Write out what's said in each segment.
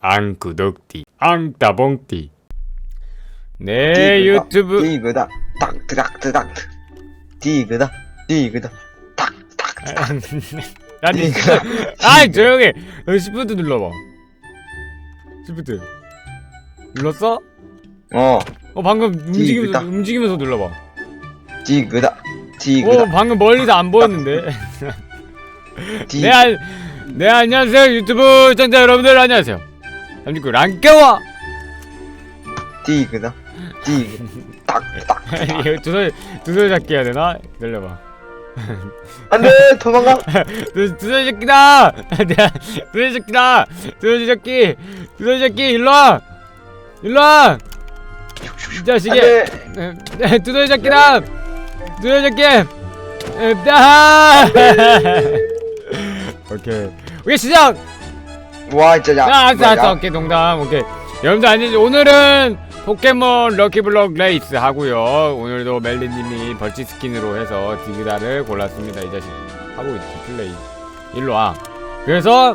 안 구독띠 안 따봉띠. 내 디그다, 네, 유튜브. 디그다 드닥 디그다 디그다 딱딱 아니 아이 너 시프트 눌러봐. 시프트. 눌렀어? 어. 어 방금 움직이면서 디그다. 움직이면서 눌러봐. 디그다 오 디그다 방금 멀리서 안 보였는데. 디 네, 안, 네 안녕하세요 유튜브 시청자 여러분들. 안녕하세요 잠시만 랑깨와 디그다 디그 딱딱 이거 두손 두손 잡기 해야 되나? 기다려봐 안돼 도망가 두, 두손 새끼다! 두손 새끼다! 두손 새끼! 두손 새끼 일로와! 일로와! 이 자식이! 두손 새끼다! 두손 새끼! 아! 오케이 오케이 시작! 와 진짜 아, 야 알았어 알았어 오케이 농담 오케이 여러분들 안녕하세요 오늘은 포켓몬 럭키블럭 레이스 하고요 오늘도 멜리님이 벌칙 스킨으로 해서 디그다를 골랐습니다 이 자식 하고 있지 플레이 일로 와 그래서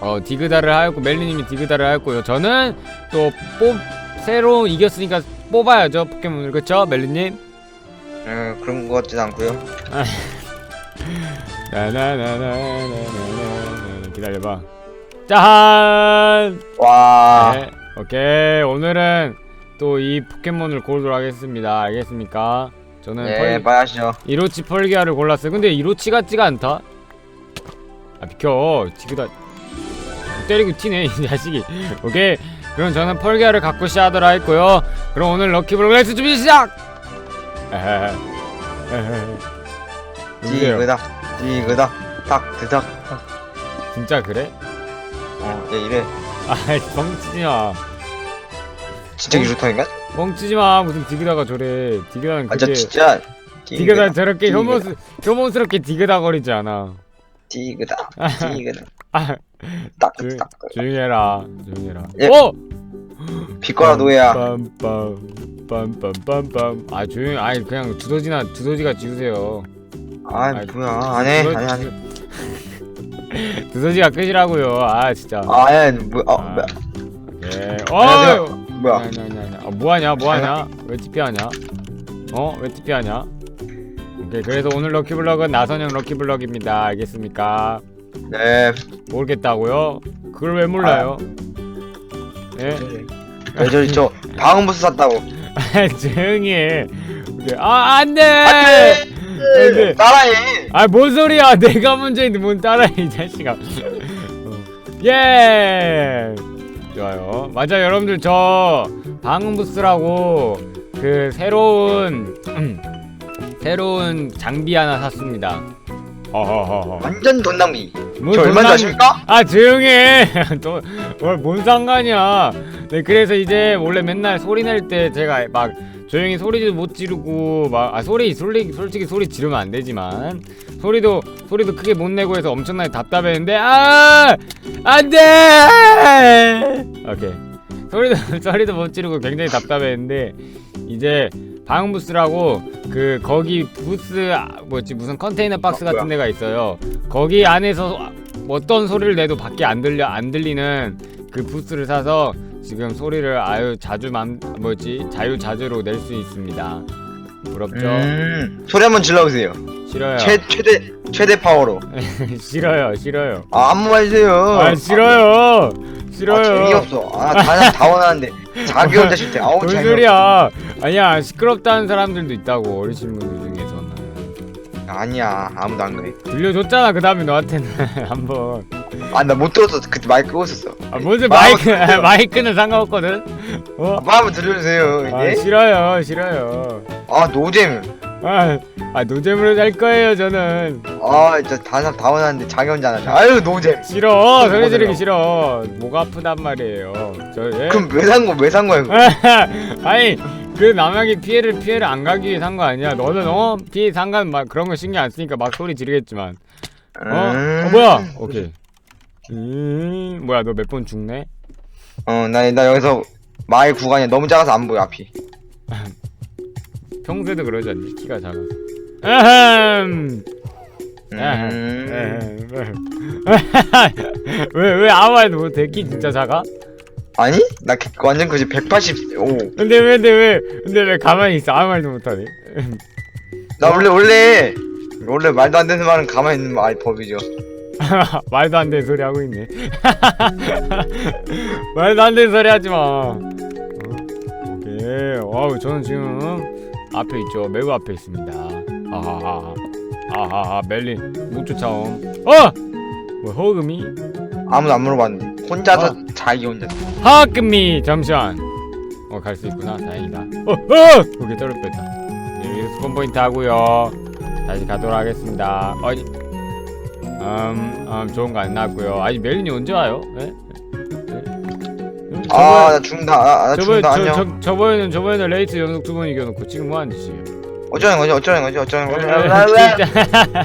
어 디그다를 하였고 멜리님이 디그다를 하였고요 저는 또 뽑 새로 이겼으니까 뽑아야죠 포켓몬을 그쵸 멜리님? 음, 그런 거 같진 않고요 나나나나나나나 기다려봐 짠! 와. 네, 오케이. 오늘은 또 이 포켓몬을 고르도록 하겠습니다. 알겠습니까? 저는 네, 펄, 빨리 하시죠 이로치 펄기아를 골랐어요. 근데 이로치 같지가 않다? 아 비켜. 지그다. 때리고 튀네 이 자식이. 오케이. 그럼 저는 펄기아를 갖고 시작하도록 했고요. 그럼 오늘 럭키블록 레이스 준비 시작! 에헤헤. 에헤헤. 누구세요? 디그다 디그다 딱드닥. 진짜 그래? 어 야, 이래. 아 뻥치지마. 진짜 어? 이렇다니까 뻥치지마. 무슨 디그다가 저래. 디그다는 아 저 그게 진짜 디그다 저렇게 디그다. 혐오스, 혐오스럽게 디그다 거리지 않아. 디그다 디그다. 아 조, 딱딱. 조용히 해라. 조용히 해라. 예. 어! 비꼬라 노예야. 빰빰 빰빰빰빰. 아 조용히 아이 그냥 두더지나 두더지가 지우세요. 아 아이, 뭐야. 안 해 두더- 안해 안해 두더지가 끝이라고요 아 진짜 아야 뭐야 어, 아, 뭐야 예. 안녕하세요. 어! 뭐야 아니, 아니, 아니. 아, 뭐하냐 뭐하냐 왜 TP하냐 어? 왜 TP하냐 오케이 그래서 오늘 럭키블럭은 나선형 럭키블럭입니다 알겠습니까 네 모르겠다고요? 그걸 왜 몰라요? 예? 왜 저리 저 방음부스 샀다고 조용히 해 오케이. 아 안돼 안돼 안돼 따라해 아뭔 소리야. 내가 문제인데 뭔 따라해 이 자식아. 어. 예. 좋아요. 맞아 여러분들. 저 방음부스라고 그 새로운 새로운 장비 하나 샀습니다. 허허허허. 완전 돈 낭비. 뭐저 얼마인지 돈 아십니까? 아 조용해. 또뭘뭔 상관이야. 네 그래서 이제 원래 맨날 소리 낼 때 제가 막 조용히 소리도 못 지르고 막 아 소리 소리 솔직히 소리 지르면 안 되지만 소리도 소리도 크게 못 내고 해서 엄청나게 답답했는데 아! 안돼! 오케이. 소리도 소리도 못 지르고 굉장히 답답했는데 이제 방음 부스라고 그 거기 부스 아, 뭐지? 무슨 컨테이너 박스 아, 같은? 데가 있어요. 거기 안에서 어떤 소리를 내도 밖에 안 들려 안 들리는 그 부스를 사서 지금 소리를 아유 자주 맘 뭐지? 자유자재로 낼 수 있습니다. 부럽죠? 음. 소리 한번 질러보세요. 싫어요. 최 최대 최대 파워로. 싫어요 싫어요. 아한 번만 해주세요. 아 싫어요. 싫어요. 아, 재미없어. 아 다 다 원하는데. 자기 혼자 싫대 아우 뭔 재미없어 소리야 아니야 시끄럽다는 사람들도 있다고 어르신 분들 중에서는. 아니야 아무도 안 그래. 들려줬잖아 그 다음에 너한테는. 한번 아 나 못 들었어 그때 마이크 끄고 있었어. 아 무슨 아, 마이크 그래요? 마이크는 상관없거든. 어? 한번 들려주세요 아 이게 싫어요 싫어요. 아 노잼. 아, 아 노잼으로 살 거예요 저는. 아 진짜 다른 사람 다 원하는데 자기 혼자 안 하죠 아유 노잼. 싫어 소리 뭐 지르기? 싫어. 목 아프단 말이에요. 저 예? 그럼 왜 산 거 왜 산 거야 이거? 아니 그 남에게 피해를 피해를 안 가기 위해 산 거 아니야? 너는 어? 피해 상관 막 그런 거 신경 안 쓰니까 막 소리 지르겠지만. 어, 음. 어 뭐야? 오케이 음 뭐야 너 몇 번 죽네 어나 나 여기서 마을 구간이 너무 작아서 안 보여 앞이 평소에도 그러지 않니 키가 작아서 아흠 음. 왜왜 아무 말도 못해? 키 진짜 작아? 아니? 나 그- 완전 그지 185. 근데 왜 근데 왜 근데 왜 가만히 있어? 아무 말도 못하네. 나 원래 원래 원래 말도 안 되는 말은 가만히 있는 말 법이죠. 말도 안 되는 소리 하고 있네. 말도 안 되는 소리 하지 마. 어? 오케이. 와우, 저는 지금 앞에 있죠. 매우 앞에 있습니다. 아하하. 아하하. 멜린 못 쫓아옴. 어! 뭐 허금이? 아무도 안 물어봤는데 혼자서 아. 자기 혼자. 하금이 잠시만. 어, 갈 수 있구나. 다행이다. 어, 어! 오케이, 떨어 뺐다. 여기 스폰 포인트 하고요. 다시 가도록 하겠습니다. 어이. 음, 음, 좋은 거 안 나왔고요. 아니 멜린이 언제 와요? 예? 예? 음, 아나 죽는다. 아, 나 저번에 죽는다. 저, 안녕. 저, 저번에는 저번에는 레이트 연속 두 번 이겨놓고 지금 뭐 하는 짓이에요? 어쩌는 거지? 어쩌는 거지? 어쩌는 거지? 진짜.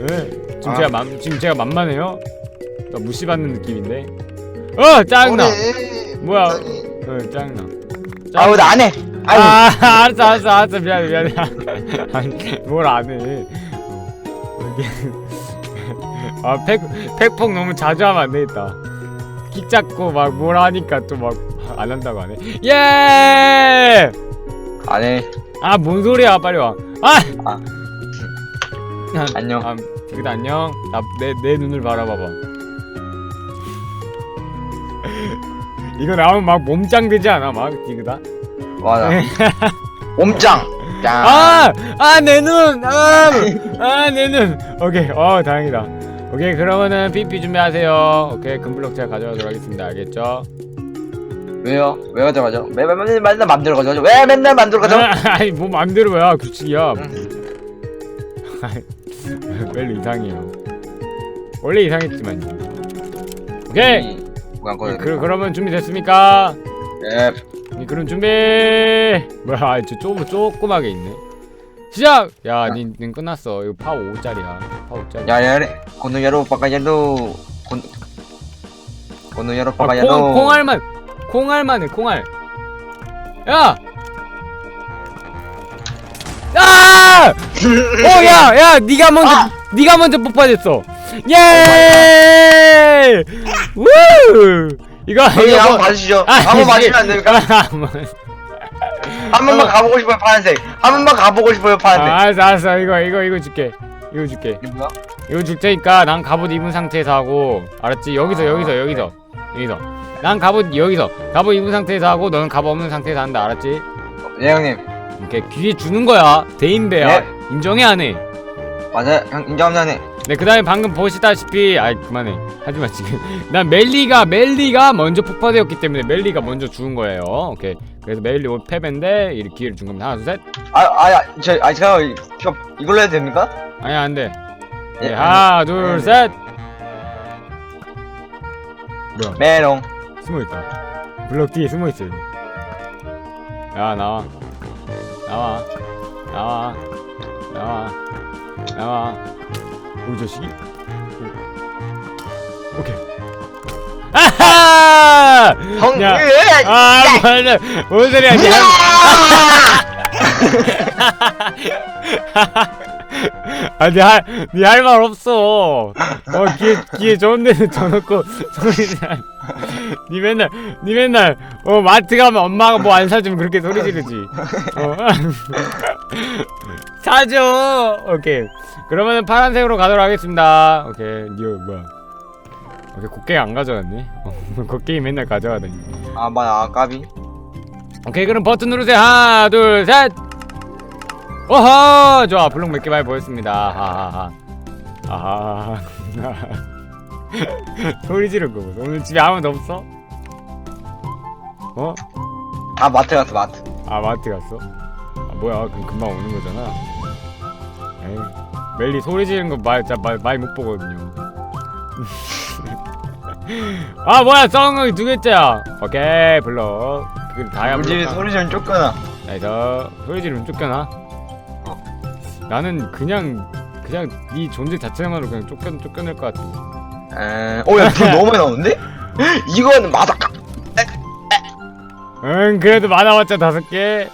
예? 지금 아. 제가 만 지금 제가 만만해요? 나 무시받는 느낌인데. 어 짜증나. 뭐야? 어 짜증나. 아우 나안 해. 아니 아 알았어 알았어 알았어 미안해 미안해. 아니 뭘 안 해. 어, 이게 아팩 팩폭 너무 자주 하면 안 되겠다. 킥 잡고 막뭘 하니까 또 막 안 한다고 하네. 예! 안 해. 아 뭔 소리야 빨리 와. 아! 아. 안녕. 아, 디귿 안녕. 나 내 내 눈을 바라봐봐. 이거 나오면 막 몸짱 되지 않아 막 디귿아? 맞아. 옴짱. 짱. 아! 아, 내 눈! 아! 아, 내 눈! 오케이, 어, 다행이다. 오케이, 그러면은 PP 준비하세요. 오케이, 금블럭 제가 가져가도록 하겠습니다. 알겠죠? 왜요? 왜 가져가죠? 왜, 왜 맨날 맨날 맘대로 가져가죠? 왜 맨날 맘대로 가져? 아니, 뭐 맘대로 야 규칙이야. 응. 멜로 이상해요. 원래 이상했지만요. 오케이! 뭐야 그, 그, 그러면 준비됐습니까? 예. 네, 그럼 준비! 뭐야, 아, 저 쪼, 조그맣게 있네. 시작! 야, 닌, 닌 끝났어. 이거 파 5짜리야. 파 5짜리. 야, 야, 고 고노 야로 아, 빠가야로 콩, 콩알만 콩알만 해 콩알 야! 아! 어, 야, 야, 네가 먼저, 아! 네가 먼저 뽑아냈어. 예! 우! 이거 형님 이거 한번 뭐- 봐주시죠. 아, 한번 이게- 봐주시면 안 됩니까? 아, 뭐- 한 번만 가보고 싶어요 파란색. 한 번만 가보고 싶어요 아, 파란색. 알았어, 알았어. 이거, 이거, 이거 줄게. 이거 줄게. 이게 뭐야? 이거 줄 테니까 난 갑옷 입은 상태에서 하고 알았지? 여기서 아, 여기서 여기서 여기서 난 갑옷 여기서 갑옷 입은 상태에서 하고 너는 갑옷 없는 상태에서 한다 알았지? 네 형님. 이렇게 기회 주는 거야 대인배야 네. 인정해 안 해 맞아요. 형 인정합니다. 네 그 다음에 방금 보시다시피 아이 그만해. 하지 마 지금. 난 멜리가 멜리가 먼저 폭파되었기 때문에 멜리가 먼저 죽은 거예요. 오케이. 그래서 멜리 옷 패배인데 이렇게 기회를 준 겁니다. 하나 둘 셋. 아, 아, 저, 아, 제가 이거 이걸로 해도 됩니까? 아니야 안돼. 네, 예, 하나 둘 셋. 뭐야? 메롱. 숨어있다. 블럭 뒤에 숨어있어 요 야 나와. 나와. 나와. 나와 오이 자식이 오. 오케이 아하 형, 야. 예. 아 뭐야 뭔 소리야. 아 니 할 니 할 말 없어. 어 기회 기회 좋은 데는 져놓고 소리 잘. 니 맨날 니 맨날 어 마트 가면 엄마가 뭐 안 사주면 그렇게 소리 지르지. 어? 사줘. 오케이. 그러면은 파란색으로 가도록 하겠습니다. 오케이. 니어 뭐야. 오케이 곡괭이 안 가져왔네 어, 곡괭이 맨날 가져가더니. 아, 맞아, 아, 까비. 오케이. 그럼 버튼 누르세요. 하나 둘 셋 오호 좋아 블록 몇 개 많이 보였습니다 하하하 아하 소리 거 보소 오늘 집에 아무도 없어? 어? 아, 마트 갔어, 마트. 아 마트 갔어? 아 뭐야 그럼 금방 오는 거잖아 에이 멜리 소리 지르는 거 말 진짜 말, 많이 못 보거든요 아 뭐야 썩은 두 개째야 오케이 블록 그럼 다야 우리 집에 블록 소리 좀 쫓겨나. 나이서 소리 지르면 쫓겨나? 나는 그냥 그냥 네 존재 자체만으로 그냥 쫓겨 쫓겨낼 것 같은데. 에, 오, 야, 불 너무 많이 나오는데? 이건 맞아. 응 그래도 많아봤자 다섯 개.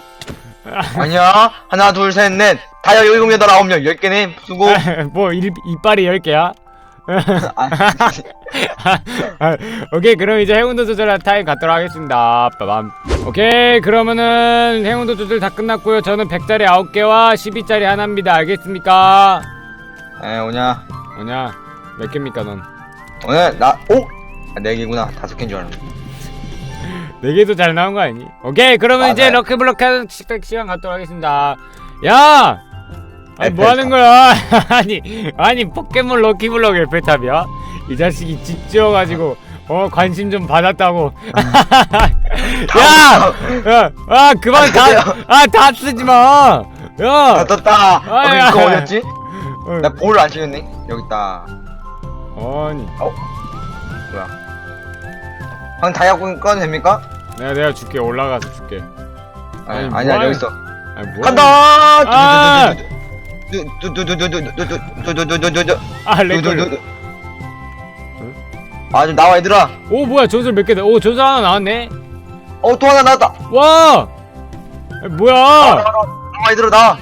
아니야. 하나, 둘, 셋, 넷. 다이아 일곱 여덟 아홉 명열 개네 수고 뭐 일, 이빨이 10개야? 아, 아, 오케이 그럼 이제 행운도 조절할 타임 갖도록 하겠습니다 빠밤 오케이 그러면은 행운도 조절 다 끝났고요 저는 100짜리 9개와 12짜리 하나입니다 알겠습니까? 에 오냐 뭐냐 몇 개입니까 넌? 오늘 나 오? 아, 네 개구나 다섯 개인 줄 알았네 4개도 잘 나온 거 아니니? 오케이 그러면 이제 맞아요. 럭키블럭 시간 갖도록 하겠습니다 야! 아니 뭐. 하는 거야? 아니 아니 포켓몬 럭키블럭 에펠탑이야? 이 자식이 집 지어가지고 어 관심 좀 받았다고 야! 야! 아 그만 다아다 쓰지 마! 다 야! 떴다 아, 어 야, 이거 야. 어디였지? 어, 나 볼을 안 찍었네 여기 있다 아니 뭐야 형 다이아 꾼 꺼도 됩니까? 내가 내가 줄게 올라가서 줄게 아니, 아니, 뭐 아니야 하는- 여기 있어 아니 뭐야 간다 아! 두두두두두두 아렉아좀 나와 얘들아. 오 뭐야 전설 몇개 돼? 오 전설 하나 나왔네. 어 또 하나 나왔다. 와! 아, 뭐야? 나와, 나와 얘들아 나와.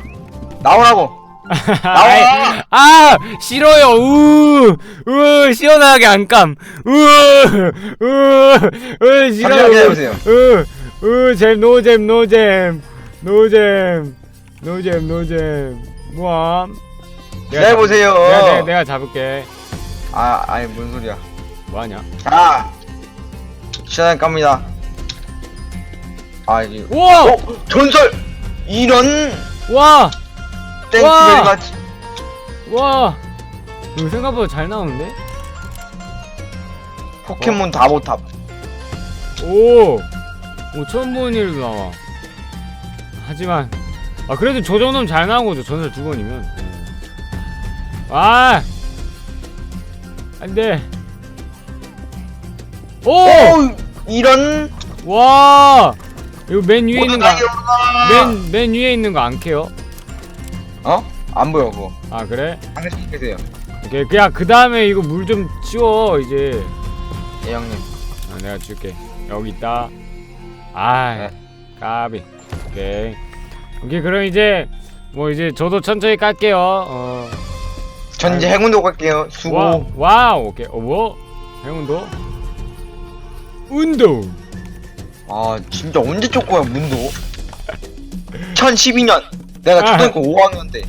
나오라고. 나와. 아 싫어요. 우우 시원하게 안감. 우우 싫어요. 기다려보세요. 으으잼 노잼 노잼. 노잼 노잼 노잼. 뭐함 기다려 보세요. 내가, 내가, 내가 잡을게. 아 아니 뭔 소리야. 뭐하냐? 자 시간 갑니다. 아 이게 우와! 어? 전설! 이런 와! 땡큐 와. 베리 마치 와! 이거 생각보다 잘 나오는데? 포켓몬 다보탑. 오, 오 처음 보는 일도 나와. 하지만 아 그래도 저 정도면 잘 나온 거죠 전설 두 번이면. 아, 안돼. 오, 오 이런 와, 이거 맨 위에 있는 다 거, 일어나 맨, 맨 위에 있는 거 안 캐요? 어? 안 보여 그거 아 그래? 한 개씩 계세요 오케이, 그냥 그 다음에 이거 물 좀 치워 이제. 예 형님 아, 내가 줄게. 여기 있다. 아, 네. 까비. 오케이. 오케이, 그럼 이제 뭐 이제 저도 천천히 깔게요. 어. 전 이제 행운도 갈게요 수고 와, 와우. 오케이. 어, 뭐? 행운도? 운동. 아 진짜 언제 쫓고야 문도 2012년 내가 아. 초등학교 5학년 때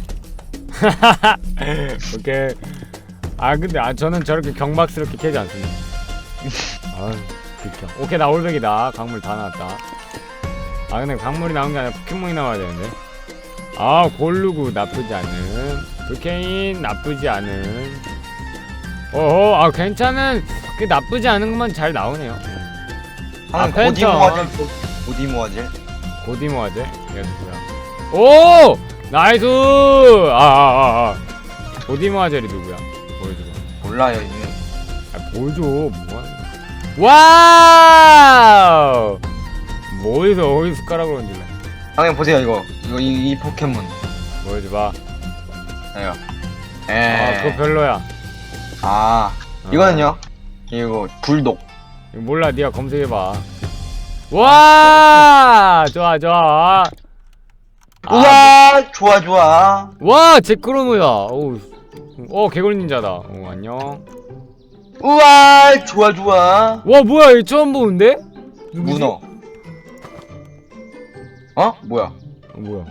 오케이. 아, 근데 아 저는 저렇게 경박스럽게 캐지 않습니다. 아유, 비켜. 오케이, 나 올백이다. 광물 다 나왔다. 아, 근데 광물이 나온 게 아니라 포켓몬이 나와야 되는데. 아, 골루구 나쁘지 않은. 불케인 나쁘지 않은. 어허, 아, 괜찮은. 그 나쁘지 않은 것만 잘 나오네요. 아, 형 팬텀. 고디 모아젤 고디 모아젤 고디 모아제? 이거 누구야? 오! 나이스! 아, 아, 아, 아. 고디 모아젤이 누구야? 보여줘봐. 몰라요 이제 아, 보여줘. 뭐하는 와우! 뭐 어디서, 어디 숟가락으로 얹을래? 형님 보세요 이거 이거 이, 이 포켓몬 보여줘봐. 이거 아, 에 그거 별로야. 아 이거는요 이거 불독 이거 몰라, 네가 검색해봐. 와! 좋아, 좋아. 아, 우와 좋아 좋아 와, 제크로무야. 어우. 어, 개굴 닌자다. 어, 안녕. 우와 좋아 좋아 와, 뭐야, 이거 처음 보는데? 누구지? 문어 어 뭐야 어, 뭐야?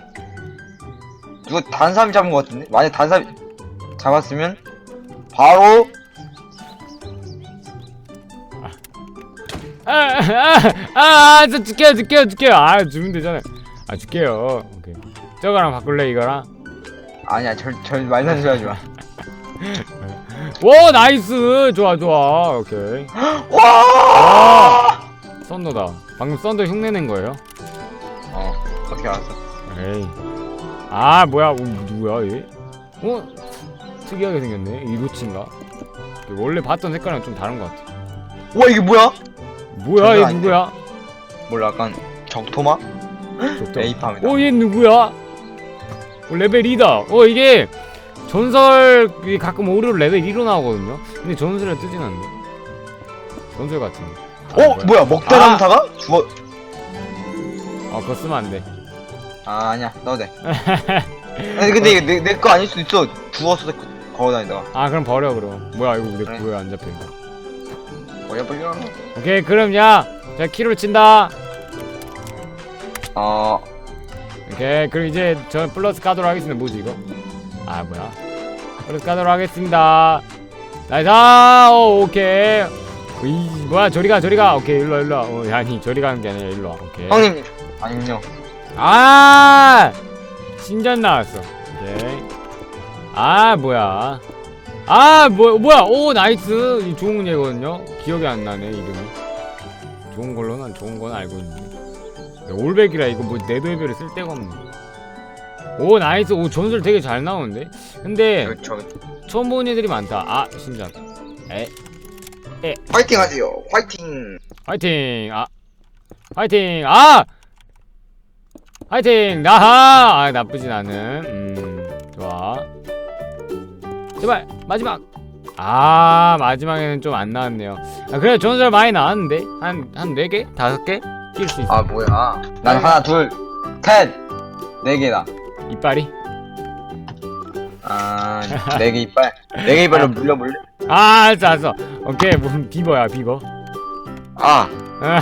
누가 단 사람 잡은 것 같은데 만약 단 사람 잡았으면 바로 아, 아, 아, 아, 저 줄게요, 줄게요, 줄게요. 아, 주면 되잖아요. 아, 줄게요. 오케이. 저거랑 바꿀래, 이거랑? 아니야 절절 말도 안 하지 마 오, 나이스! 좋아, 좋아. 오케이. 와! 썬더다. 방금 썬더 흉내낸 거예요? 어, 어떻게 알았어? 에이. 아, 뭐야, 어, 누구야, 얘? 어? 특이하게 생겼네. 이로치인가? 원래 봤던 색깔이랑 좀 다른 것 같아. 와, 이게 뭐야? 뭐야, 얘 아닌데? 누구야? 몰라, 약간 적토마? 좋다. 에이팜이다. 어, 얘 누구야? 어, 레벨 2다. 어, 이게 전설 이 가끔 오류로 레벨 2로 나오거든요. 근데 전설에 뜨진 않네. 전설 같은데. 아, 어, 뭐야, 먹다람타가? 죽어. 아, 그거 쓰면 안 돼. 아, 아니야, 넣어도 돼. 아니 근데 이게 내거 아닐 수도 있어. 주웠어 걸어다니다가. 아 그럼 버려 그럼. 뭐야 이거 왜 그래. 그거에 안 잡힌다 버려 버려. 오케이 그럼 야자 키로 친다. 어. 오케이 그럼 이제 저 플러스 까도록 하겠습니다. 뭐지 이거? 아 뭐야. 플러스 까도록 하겠습니다. 나이스 오, 오케이. 이 뭐야 저리가 저리가. 오케이 일로와 일로와. 어, 아니 저리 가는 게 아니라 일로 와. 오케이. 형님. 아니요. 아! 신전 나왔어. 오케이. 아 뭐야. 아 뭐, 뭐야. 오 나이스. 이 좋은 얘거든요. 기억이 안 나네 이름이. 좋은 걸로는 좋은 건 알고 있는데. 야, 올백이라 이거 뭐 내도해별에 쓸 데가 없네. 오 나이스. 오 전술 되게 잘 나오는데? 근데 저, 저. 처음 보는 애들이 많다. 아 신전. 에. 화이팅 하세요. 화이팅. 화이팅. 아 화이팅. 아 화이팅! 나하! 아 나쁘진 않은. 음 좋아. 제발 마지막! 아 마지막에는 좀 안 나왔네요. 아 그래 전설 많이 나왔는데? 한한네 개? 다섯 개? 낄 수 있어. 아 뭐야? 난 하나 둘 셋. 네 개다. 이빨이? 아, 네 개 이빨. 네 개 이빨로 물려볼래? 아 알았어 알았어. 오케이 뭐 비버야 비버. 아, 아,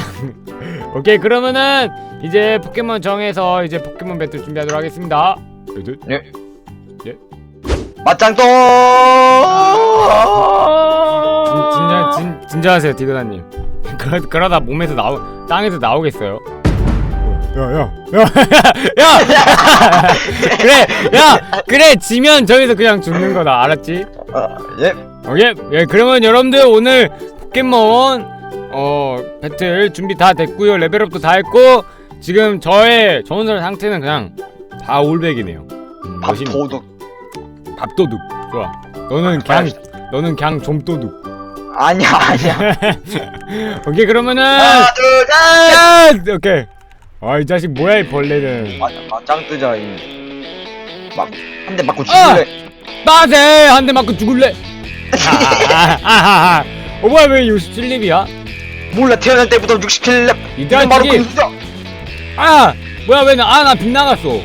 오케이 그러면은 이제 포켓몬 정해서 이제 포켓몬 배틀 준비하도록 하겠습니다. 뚜두. 맞짱 또. 진짜 진, 진정하세요 디그나님. 그러, 그러다 몸에서 나오 땅에서 나오겠어요? 야야 야 야 야 그래 야! 그래 지면 저기서 그냥 죽는 거다. 알았지? 아, 예. 오케이 예 그러면 여러분들 오늘 포켓몬 어 배틀 준비 다 됐고요. 레벨업도 다 했고 지금 저의 전설 상태는 그냥 다 올백이네요 음, 밥 멋있네. 도둑. 밥도둑 좋아 너는 그냥 너는 그냥 좀도둑 아니야, 아니야. 오케이 그러면은 하나, 둘, 셋. 야! 오케이 아 이 자식 뭐야 이 벌레는 맞, 맞짱 뜨자 이. 막한 대 맞고 아! 죽을래. 빠세 한 대 맞고 죽을래 아하하하 어 뭐야 왜 67렙이야 몰라 태어날 때부터 67렙. 이 이거 바로 금수저. 아 뭐야 왜나아나 빗나갔어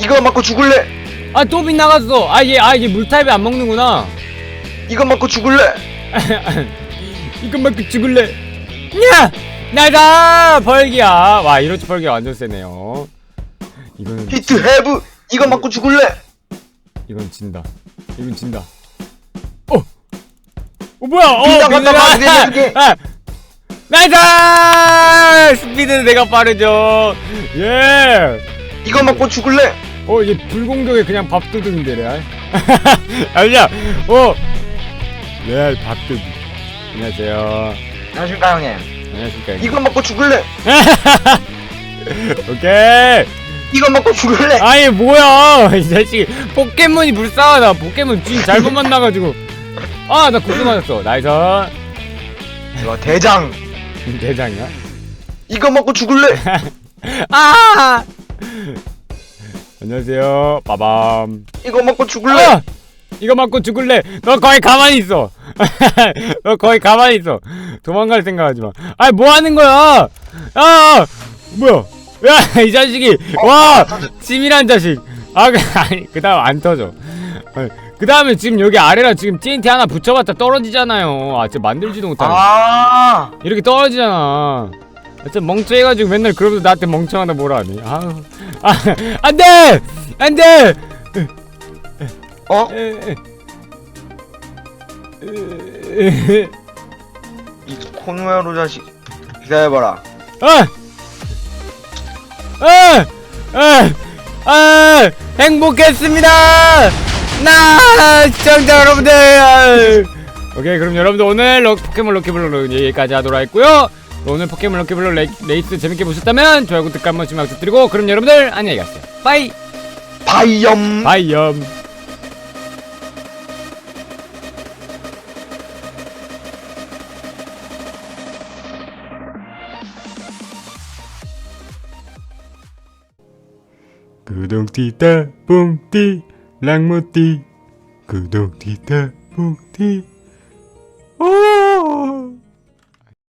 이거 맞고 죽을래. 아 또 빗나갔어 아 얘 아 얘 물타입이 안 먹는구나 이거 맞고 죽을래. 이거 맞고 죽을래 야 나다 벌기야 와 이로치 벌기 완전 세네요 이거는 히트 헤브. 이거 맞고 죽을래. 이건 진다. 이건 진다. 어! 어 뭐야? 어! 빗나갔다. 아! 나이스! 스피드는 내가 빠르죠. 예. 이거 맞고 죽을래. 어, 얘 불공격에 그냥 밥도둑인데 레알. 아니야. 어. 레알 밥도둑. 안녕하세요. 안녕하십니까 형님. 안녕하십니까. 이거 맞고 죽을래. 오케이. 이거 맞고 죽을래. 아니 뭐야 이 자식 포켓몬이 불쌍하다 포켓몬 주인 잘못 만나가지고 아 나 구두 맞았어 나이스 이거 대장. 대장이야 이거 먹고 죽을래. 아! 안녕하세요. 빠밤. 이거 먹고 죽을래. 아! 이거 맞고 죽을래. 너 거기 가만히 있어. 너 거기 가만히 있어. 도망갈 생각하지 마아 뭐하는 거야? 아! 뭐야? 야 이 자식이. 와! 치밀한 자식. 아 그, 아니 그 다음 안 터져 그 다음에 지금 여기 아래라 지금 TNT 하나 붙여봤자 떨어지잖아요 아 진짜 만들지도 못하네 아, 이렇게 떨어지잖아 진짜 멍청해가지고 맨날 그러면서 나한테 멍청하다 뭐라 하니 아우 아 안돼 안돼 어? 이 코누에로 자식. 기다려봐라. 아! 아! 아! 아! 행복했습니다! 나! 시청자 여러분들! 아. 오케이, 그럼 여러분들 오늘 럭, 포켓몬 럭키블럭 여기까지 하도록 했고요 오늘 포켓몬 럭키블럭 레, 레이스 재밌게 보셨다면 좋아요, 구독 한 번씩 부탁드리고 그럼 여러분들 안녕히 가세요. 빠이! 바이엄. 바이엄! 구독 티타 뽕띠 랑모띠 구독 디타 복티 오